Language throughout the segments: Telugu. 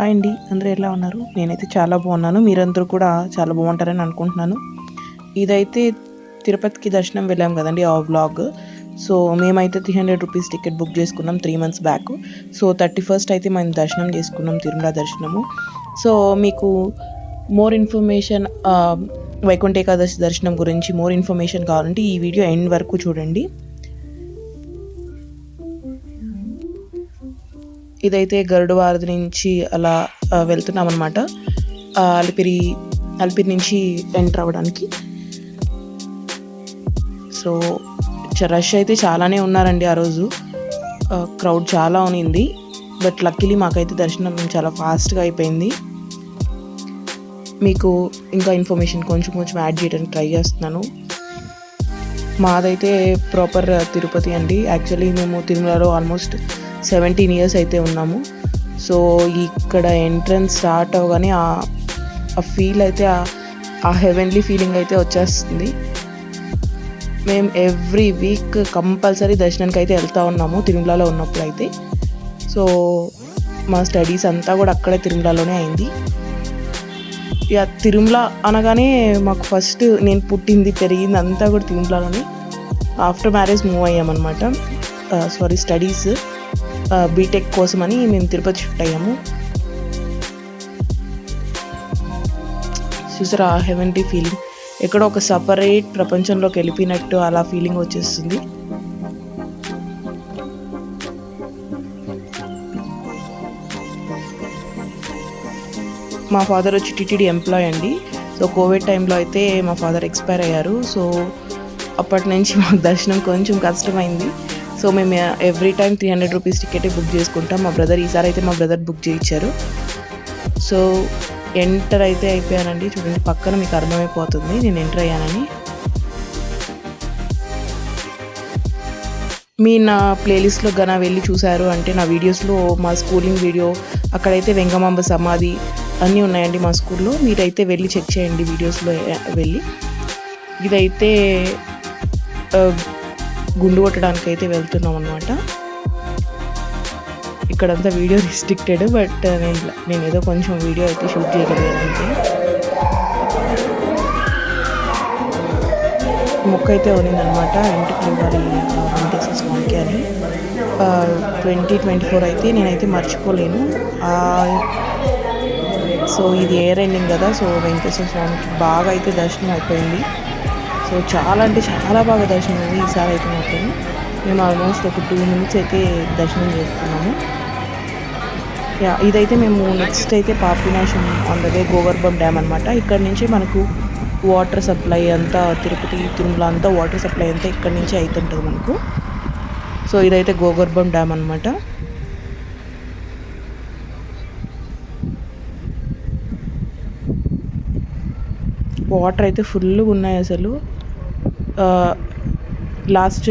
హాయ్ అండి అందరూ ఎలా ఉన్నారు? నేనైతే చాలా బాగున్నాను. మీరందరూ కూడా చాలా బాగుంటారని అనుకుంటున్నాను. ఇదైతే తిరుపతికి దర్శనం వెళ్ళాం కదండి ఆ వ్లాగ్. సో మేమైతే three hundred rupees ticket book చేసుకున్నాం three months back so thirty first అయితే మేము దర్శనం చేసుకున్నాం తిరుమల దర్శనము. సో మీకు మోర్ ఇన్ఫర్మేషన్ వైకుంఠ ఏకాదశి దర్శనం గురించి మోర్ ఇన్ఫర్మేషన్ కావాలంటే ఈ వీడియో ఎండ్ వరకు చూడండి. ఇదైతే గరుడవారధి నుంచి అలా వెళ్తున్నాం అనమాట అలిపిరి అలిపిరి నుంచి ఎంటర్ అవ్వడానికి. సో రష్ అయితే చాలానే ఉన్నారండి ఆ రోజు. క్రౌడ్ చాలా ఉనింది. బట్ లక్కీలీ మాకైతే దర్శనం చాలా ఫాస్ట్గా అయిపోయింది. మీకు ఇంకా ఇన్ఫర్మేషన్ కొంచెం కొంచెం యాడ్ చేయడానికి ట్రై చేస్తున్నాను. మాదైతే ప్రాపర్ uh, తిరుపతి అండి. యాక్చువల్లీ మేము తిరుమలలో ఆల్మోస్ట్ సెవెంటీన్ ఇయర్స్ అయితే ఉన్నాము. సో ఇక్కడ ఎంట్రన్స్ స్టార్ట్ అవ్వగానే ఆ- ఫీల్ అయితే ఆ- ఆ హెవెన్లీ ఫీలింగ్ అయితే వచ్చేస్తుంది. మేము ఎవ్రీ వీక్ కంపల్సరీ దర్శనానికి అయితే వెళ్తూ ఉన్నాము తిరుమలలో ఉన్నప్పుడు అయితే సో మా స్టడీస్ అంతా కూడా అక్కడే తిరుమలలోనే అయింది. ఇక తిరుమల అనగానే మాకు ఫస్ట్ నేను పుట్టింది పెరిగింది అంతా కూడా తిరుమలలోనే. ఆఫ్టర్ మ్యారేజ్ మూవ్ అయ్యామన్నమాట. సారీ స్టడీస్ బీటెక్ కోసమని మేము తిరుపతి షిఫ్ట్ అయ్యాము. చూసారా హెవెంటీ ఫీలింగ్ ఎక్కడో ఒక సపరేట్ ప్రపంచంలోకి వెళ్ళిపోయినట్టు అలా ఫీలింగ్ వచ్చేస్తుంది. మా ఫాదర్ వచ్చి టీటీడీ ఎంప్లాయ్ అండి. సో కోవిడ్ టైంలో అయితే మా ఫాదర్ ఎక్స్పైర్ అయ్యారు. సో అప్పటి నుంచి మాకు దర్శనం కొంచెం కష్టమైంది. సో మేము every time three hundred rupees ticket book చేసుకుంటాం. మా బ్రదర్ ఈసారి అయితే మా బ్రదర్ బుక్ చేయించారు. సో ఎంటర్ అయితే అయిపోయానండి. చూడండి పక్కన మీకు అర్థమైపోతుంది. నేను ఎంటర్ అయ్యానని. మీ నా ప్లేలిస్ట్లో గన వెళ్ళి చూశారు అంటే నా వీడియోస్లో మా స్కూలింగ్ వీడియో అక్కడైతే వెంగమాంబ సమాధి అన్నీ ఉన్నాయండి మా స్కూల్లో. మీరైతే వెళ్ళి చెక్ చేయండి వీడియోస్లో వెళ్ళి. ఇదైతే గుండు కొట్టడానికి అయితే వెళ్తున్నాం అనమాట ఇక్కడంతా వీడియో రిస్ట్రిక్టెడ్ బట్ నేను నేను ఏదో కొంచెం వీడియో అయితే షూట్ చేయగలిగానంటే మొక్క అయితే ఉన్నిందనమాట ఇంటికి ఇవ్వాలి ఆ, మొక్క అని. ట్వంటీ ట్వంటీ ఫోర్ అయితే నేనైతే మర్చిపోలేను. సో ఇది ఎయిర్ ఎండింగ్ కదా. సో వెంకటేశ్వర స్వామికి బాగా అయితే దర్శనం అయిపోయింది. సో చాలా అంటే చాలా బాగా దర్శనం అయింది ఈసారి అయితే మాత్రం. మేము ఆల్మోస్ట్ ఒక టూ మినిట్స్ అయితే దర్శనం చేసుకున్నాము. యా ఇదైతే మేము నెక్స్ట్ అయితే Papinasam on the way dam అనమాట ఇక్కడ నుంచి మనకు వాటర్ సప్లై అంతా తిరుపతి తిరుమల అంతా వాటర్ సప్లై అంతా ఇక్కడ నుంచి అవుతుంటుంది మనకు. సో ఇదైతే గోగర్భం డ్యామ్ అనమాట వాటర్ అయితే ఫుల్గా ఉన్నాయి అసలు. లాస్ట్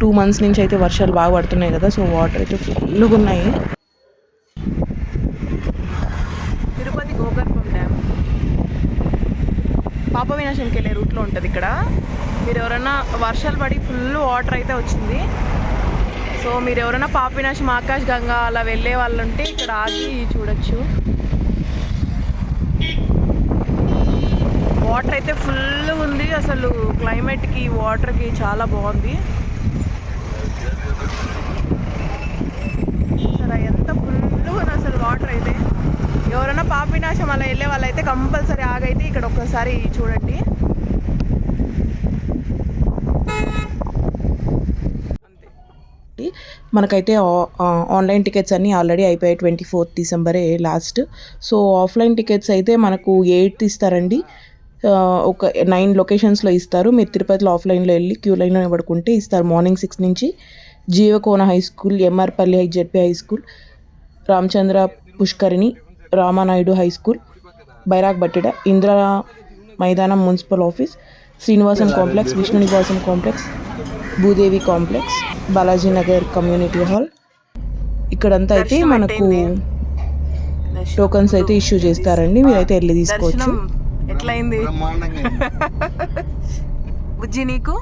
టూ మంత్స్ నుంచి అయితే వర్షాలు బాగా పడుతున్నాయి కదా సో వాటర్ అయితే ఫుల్గా ఉన్నాయి. తిరుపతి గోకర్ణం డ్యామ్. పాప వినాశంకి వెళ్ళే రూట్లో ఉంటుంది ఇక్కడ. మీరు ఎవరైనా వర్షాలు పడి ఫుల్ వాటర్ అయితే వచ్చింది. సో మీరు ఎవరైనా పాప వినాశం ఆకాశ్ గంగా అలా వెళ్ళే వాళ్ళు ఉంటే ఇక్కడ ఆగి చూడొచ్చు. వాటర్ అయితే ఫుల్ ఉంది. అసలు క్లైమేట్కి వాటర్కి చాలా బాగుంది. అసలు ఎంత ఫుల్ ఉంది అసలు వాటర్ అయితే. ఎవరైనా పాపినాశం అలా వెళ్ళే వాళ్ళైతే కంపల్సరీ ఆగైతే ఇక్కడ ఒక్కసారి చూడండి. మనకైతే ఆన్లైన్ టికెట్స్ అన్నీ ఆల్రెడీ అయిపోయాయి ట్వంటీ ఫోర్త్ డిసెంబరే లాస్ట్. సో ఆఫ్లైన్ టికెట్స్ అయితే మనకు ఎయిత్ ఇస్తారండి. ఒక నైన్ లొకేషన్స్లో ఇస్తారు. మీరు తిరుపతిలో ఆఫ్లైన్లో వెళ్ళి క్యూ లైన్లో పడుకుంటే ఇస్తారు. మార్నింగ్ సిక్స్ నుంచి Jeevakona high school MRPalli high ZP high school Ramachandra Pushkarini Ramanaidu high school Byragi Patteda Indira మైదానం municipal office Srinivasam complex Vishnu Nivasam complex Bhudevi complex Balaji Nagar community hall. ఇక్కడంతా అయితే మనకు టోకన్స్ అయితే ఇష్యూ చేస్తారండి. మీరైతే వెళ్ళి తీసుకోవచ్చు. ఎట్లయింది? బుజ్జి నీకు?